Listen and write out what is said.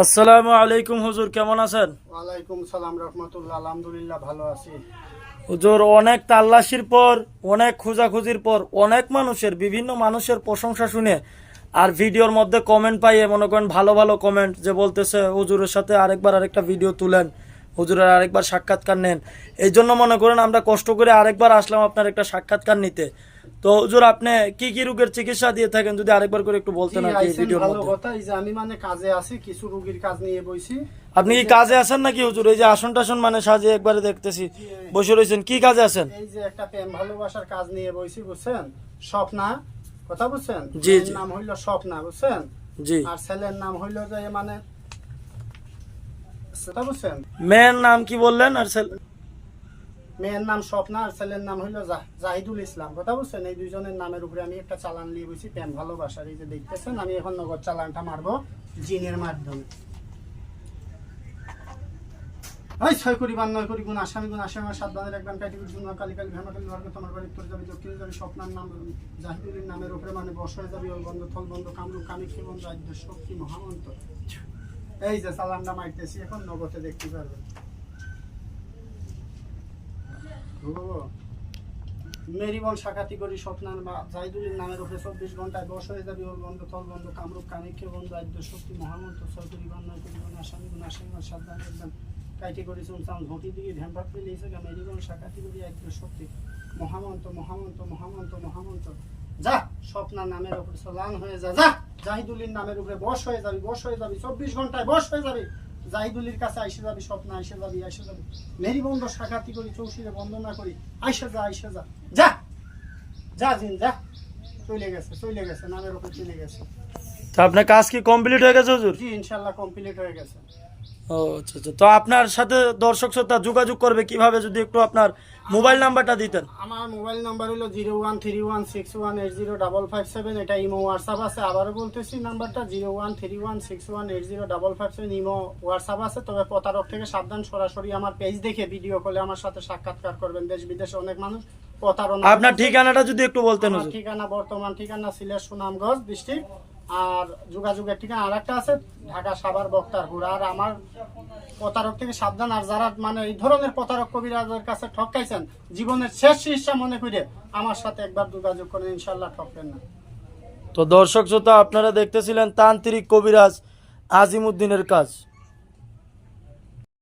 আসসালামু আলাইকুম হুজুর কেমন আছেন? ওয়ালাইকুম সালাম রহমতুল্লাহ আলহামদুলিল্লাহ ভালো আছি। হুজুর অনেক তাল্লাশির পর অনেক খোঁজাখুঁজির পর অনেক মানুষের বিভিন্ন মানুষের প্রশংসা শুনে আর ভিডিওর মধ্যে কমেন্ট পাইয়ে মনে করেন ভালো ভালো কমেন্ট যে বলতেছে হুজুরের সাথে আরেকবার আরেকটা ভিডিও তুলেন হুজুরের আরেকবার সাক্ষাৎকার নেন। এই জন্য মনে করেন আমরা কষ্ট করে আরেকবার আসলাম আপনার একটা সাক্ষাৎকার নিতে। তো হুজুর আপনি কি কি রোগের চিকিৎসা দিয়ে থাকেন? যদি আরেকবার করে একটু বলতেন আর কি আইছেন, ভিডিওর ভালো মধ্যে। কথা এই যে আমি মানে কাজে আছি কিছু রোগীর কাজ নিয়ে বইছি। আপনি কি কাজে আছেন নাকি হুজুর? এই যে আসন টাসন মানে সাজিয়ে একবারে দেখতেছি বসে রয়েছেন কি কাজে আছেন? এই যে একটা প্রেম ভালোবাসার কাজ নিয়ে বইছি বুঝছেন? স্বপ্না কথা বুঝছেন? জি, জি। নাম হইল স্বপ্না বুঝছেন? জি। আর ছেলের নাম হইল যে মানে সেটা বুঝছেন? মেয়ের নাম কি বললেন? আর ছেলে- মেয়ের নাম স্বপ্না আর ছেলের নাম হইল জাহিদুল ইসলাম। কথা বলছেন? এই দুইজনের নামের উপরে আমি একটা চালান নিয়ে বইছি প্রেম ভালোবাসার। এই যে দেখতেছেন, আমি এখন নগদ চালানটা মারবো জিনের মাধ্যমে। ওই ছয় করি বান নয় করি গুণ, আসামি গুণ, আসামি সাত বানের একদম কাটি গুণ কালি কালি ভেমা কালি ভার্গ তোমার বাড়ি তোর যাবি, দক্ষিণ যাবি, স্বপ্নার নাম, জাহিদুলের নামের উপরে মানে বসরে যাবি, ওই বন্ধ, থল বন্ধ কামরু কামিক্ষে বন্ধ আদ্য শক্তি মহামন্ত এই যে চালানটা মারতেছি, এখন নগদে দেখতে পারবেন। মেরিবন শাখাতি করি স্বপ্নার বা জাইদুলের নামের উপরে চব্বিশ ঘন্টায় বস হয়ে যাবে ওর বন্ধ তল বন্ধ, কামরূপ কামিক্ষে বন্ধ, আদ্য শক্তি মহামন্ত ছয় করি বান নয় করি বান আসামি গুণ আসামি সাবধান একদম কাইটে করি চুমচাম ঘটি দিকে ভ্যাম্পার ফেলে এসে গা মেরিবন শাখাতি করি আদ্য শক্তি মহামন্ত মহামন্ত মহামন্ত মহামন্ত যা, স্বপ্নার নামের উপরে সলান হয়ে যা যা জাহিদুলির নামের উপরে বস হয়ে যাবি বস হয়ে যাবি, চব্বিশ ঘন্টায় বস হয়ে যাবি। জাহিদুলির কাছে আইসে যাবি স্বপ্ন আইসে যাবি আইসে যাবি। মেরি বন্ধ সাক্ষাতি করি চৌষিরে বন্দনা করি। আইসে যা আইসে যা। যা! যা জিন যা। চলে গেছে চলে গেছে নামের ওপর চলে গেছে। তো আপনার কাজ কি কমপ্লিট হয়ে গেছে হুজুর? জি ইনশাল্লাহ কমপ্লিট হয়ে গেছে। ও আচ্ছা আচ্ছা। তো আপনার সাথে দর্শক শ্রোতা যোগাযোগ করবে কীভাবে যদি একটু আপনার মোবাইল নাম্বারটা দিতেন? আমার মোবাইল নাম্বার হলো zero one three one six one eight zero double five seven. এটা ইমো হোয়াটসঅ্যাপ আছে। আবারও বলতেছি নাম্বারটা zero one three one six one eight zero double five seven imo WhatsApp আছে। তবে প্রতারক থেকে সাবধান সরাসরি আমার পেজ দেখে ভিডিও কলে আমার সাথে সাক্ষাৎকার করবেন। দেশ বিদেশে অনেক মানুষ প্রতারণা আপনার ঠিকানাটা যদি একটু বলতেন ঠিকানা বর্তমান ঠিকানা সিলেট সুনামগঞ্জ ডিস্ট্রিক্ট আর যোগাযোগের ঠিকানা আর একটা আছে, ঢাকা সাভার বক্তারপুর। আর আমার প্রতারক থেকে সাবধান, আর যারা মানে এই ধরনের প্রতারক কবিরাজের কাছে ঠকাইছেন, জীবনের শেষ চিকিৎসা মনে করে আমার সাথে একবার যোগাযোগ করেন ইনশাল্লাহ ঠকবেন না। তো দর্শক শ্রোতা, আপনারা দেখতেছিলেন তান্ত্রিক কবিরাজ আজিমুদ্দিনের কাজ।